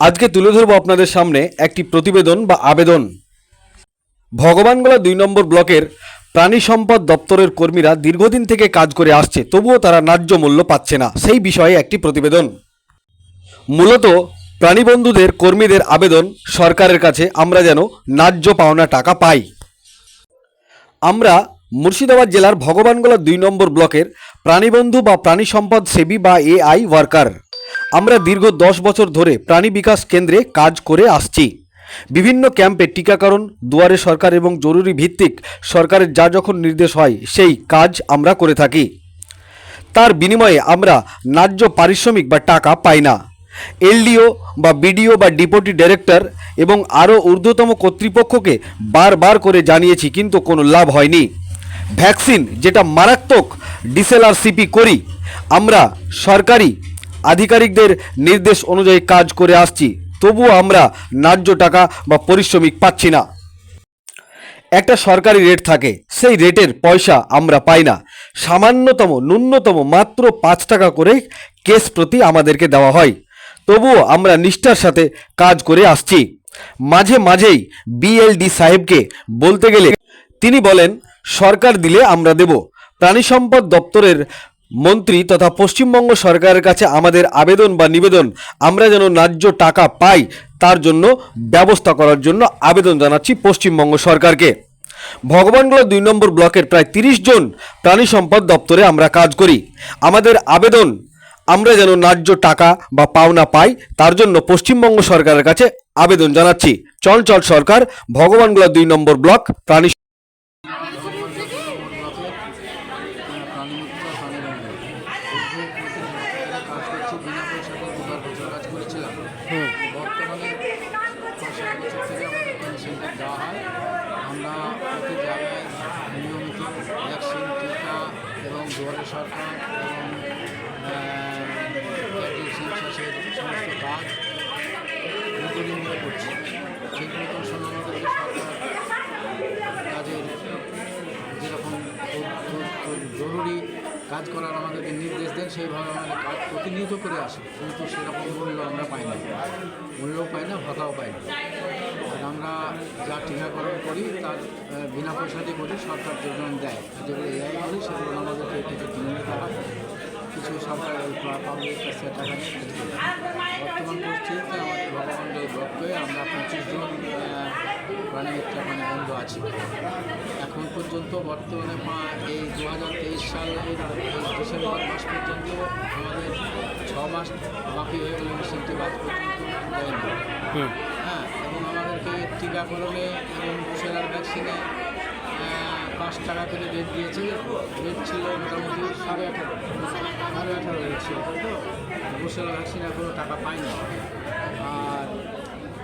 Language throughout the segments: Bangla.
আজকে তুলে ধরবো আপনাদের সামনে একটি প্রতিবেদন বা আবেদন। ভগবানগোলা দুই নম্বর ব্লকের প্রাণী সম্পদ দপ্তরের কর্মীরা দীর্ঘদিন থেকে কাজ করে আসছে, তবুও তারা ন্যায্য মূল্য পাচ্ছে না। সেই বিষয়ে একটি প্রতিবেদন। মূলত প্রাণীবন্ধুদের কর্মীদের আবেদন সরকারের কাছে, আমরা যেন ন্যায্য পাওনা টাকা পাই। আমরা মুর্শিদাবাদ জেলার ভগবানগোলা দুই নম্বর ব্লকের প্রাণীবন্ধু বা প্রাণী সম্পদ সেবী বা এআই ওয়ার্কার। আমরা দীর্ঘ দশ বছর ধরে প্রাণী বিকাশ কেন্দ্রে কাজ করে আসছি। বিভিন্ন ক্যাম্পে টিকাকরণ, দুয়ারে সরকার এবং জরুরি ভিত্তিক সরকারের যা যখন নির্দেশ হয়, সেই কাজ আমরা করে থাকি। তার বিনিময়ে আমরা ন্যায্য পারিশ্রমিক বা টাকা পাই না। এলডিও বা বিডিও বা ডিপুটি ডাইরেক্টর এবং আরও ঊর্ধ্বতম কর্তৃপক্ষকে বারবার করে জানিয়েছি, কিন্তু কোনো লাভ হয়নি। ভ্যাকসিন যেটা মারাত্মক ডিসেলারসিপি করি, আমরা সরকারি আধিকারিকদের নির্দেশ অনুযায়ী কাজ করে আসছি। তবুও আমরা ন্যায্য টাকা বা পরিশ্রমিক পাচ্ছি না। একটা সরকারি রেট থাকে, সেই রেটের পয়সা আমরা পাই না। সামান্যতম, ন্যূনতম মাত্র পাঁচ টাকা করে কেস প্রতি আমাদেরকে দেওয়া হয়। তবুও আমরা নিষ্ঠার সাথে কাজ করে আসছি। মাঝে মাঝেই বিএলডি সাহেবকে বলতে গেলে তিনি বলেন, সরকার দিলে আমরা দেব। প্রাণী সম্পদ দপ্তরের মন্ত্রী তথা পশ্চিমবঙ্গ সরকারের কাছে আমাদের আবেদন বা নিবেদন, আমরা যেন ন্যায্য টাকা পাই, তার জন্য ব্যবস্থা করার জন্য আবেদন জানাচ্ছি পশ্চিমবঙ্গ সরকারকে। ভগবানগোলা দুই নম্বর ব্লকের প্রায় তিরিশ জন প্রাণী সম্পদ দপ্তরে আমরা কাজ করি। আমাদের আবেদন, আমরা যেন ন্যায্য টাকা বা পাওনা পাই, তার জন্য পশ্চিমবঙ্গ সরকারের কাছে আবেদন জানাচ্ছি। চল চল সরকার, ভগবানগোলা দুই নম্বর ব্লক, প্রাণী প্রাণীমিত্র প্রাণীবন্ধু কাজ করছি বিনা পয়সাতে দু বছর কাজ করেছিলাম বর্তমানে বছর থেকে আমাদের পেনশনটা দেওয়া হয় আমরা প্রতি জায়গায় নিয়মিত ভ্যাকসিন টিকা এবং দুয়ারে সরকার এবং সেন্সাসের সমস্ত কাজ দীর্ঘদিন করছি ঠিক মতন শোনা সরকার কাজের যেরকম জরুরি কাজ করার আমাদেরকে নির্দেশ দেন, সেইভাবে আমাদের কাজ প্রতিনিয়ত করে আসে। কিন্তু সেরকম মূল্য আমরা পাই না। মূল্যও পাই না, ভাতাও পাই না। আর আমরা যা টিকাকরণ করি, তার বিনা পয়সাতে করি সরকার যেগুলো দেয়, যেগুলো এআই করি সেগুলো আমাদেরকে কিছু কিনে নিতে হয়। কিছু সরকার পাবলিক কাছ টাকা নিয়ে বর্তমান পরিস্থিতিতে আমাদের ভগবানকে ব্লকে আমরা পঁচিশ জন মিত্র প্রাণী বন্ধু আছি। এখন পর্যন্ত বর্তমানে মা- এই দু হাজার তেইশ সালের ডিসেম্বর মাস পর্যন্ত আমাদের ছ মাস বাকি হয়ে গেল মেশিনটি বাদ পর্যন্ত হ্যাঁ এবং আমাদেরকে টিকাকরণে এবং বুসেলার ভ্যাকসিনে পাঁচ টাকা করে রেট দিয়েছে। রেট ছিল মোটামুটি সাড়ে আঠারো সাড়ে আঠারো রেট ছিল বুসেলার ভ্যাকসিন এখনও টাকা পাইনি আর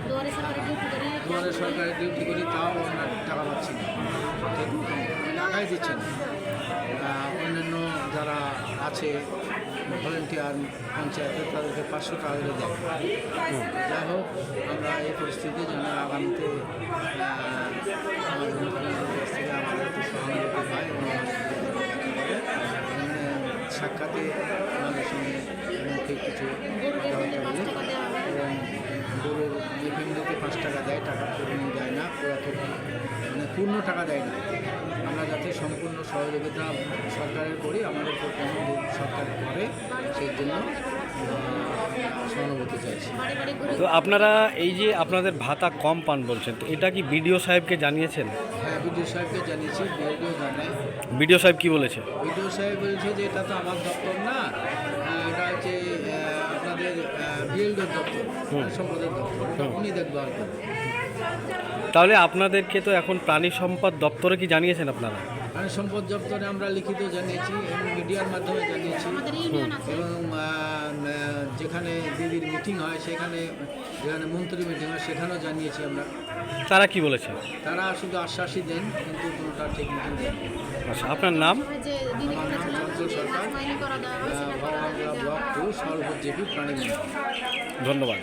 দুয়ারে সরকারি ডিউটি করে দুয়ারে সরকারের ডিউটি করি তাও আমরা টাকা পাচ্ছি না। মতন টাকাই দিচ্ছেন অন্যান্য যারা আছে, ভলেন্টিয়ার পঞ্চায়েতের তাদেরকে পাঁচশো টাকা করে দেয়। যাই হোক, আমরা এই পরিস্থিতি যেন আগামীতে আমাদের সাক্ষাতে আমাদের সঙ্গে মৌখিক কিছু কথাবার্তা বলি এবং গরুর যে ফ্যামিলিতে পাঁচ টাকা দেয় টাকা পূর্ণ দেয় না, ওরা তো মানে পূর্ণ টাকা দেয় না। আমরা যাতে সম্পূর্ণ সহযোগিতা সরকারের করি, আমাদের কেমন সরকার করে, সেই জন্য চাইছি। তো আপনারা এই যে আপনাদের ভাতা কম পান বলছেন, তো এটা কি বিডিও সাহেবকে জানিয়েছেন? বিডিও সাহেবকে জানিয়েছি বিডিও বিডিও সাহেব কি বলেছে? বিডিও সাহেব বলছে যে এটা তো আমার দপ্তর না এটা হচ্ছে আপনাদের বিএলডির দপ্তর সম্পদের দপ্তর। উনি দেখভাল করবেন তাহলে আপনাদেরকে তো এখন প্রাণী সম্পদ দপ্তরে কি জানিয়েছেন আপনারা? প্রাণী সম্পদ দপ্তরে আমরা লিখিত জানিয়েছি এবং মিডিয়ার মাধ্যমে জানিয়েছি। আমাদের ইউনিয়ন আছে। এবং যেখানে দিদির মিটিং হয় সেখানে যেখানে মন্ত্রী মিটিং হয় সেখানেও জানিয়েছি আমরা। তারা কি বলেছে? তারা শুধু আশ্বাসই দেন কিন্তু কোনোটা ঠিক মিটিং দেন আচ্ছা আপনার নাম? আমার চঞ্চল সরকার। ব্লক টু সর্বজেপি প্রাণী ধন্যবাদ।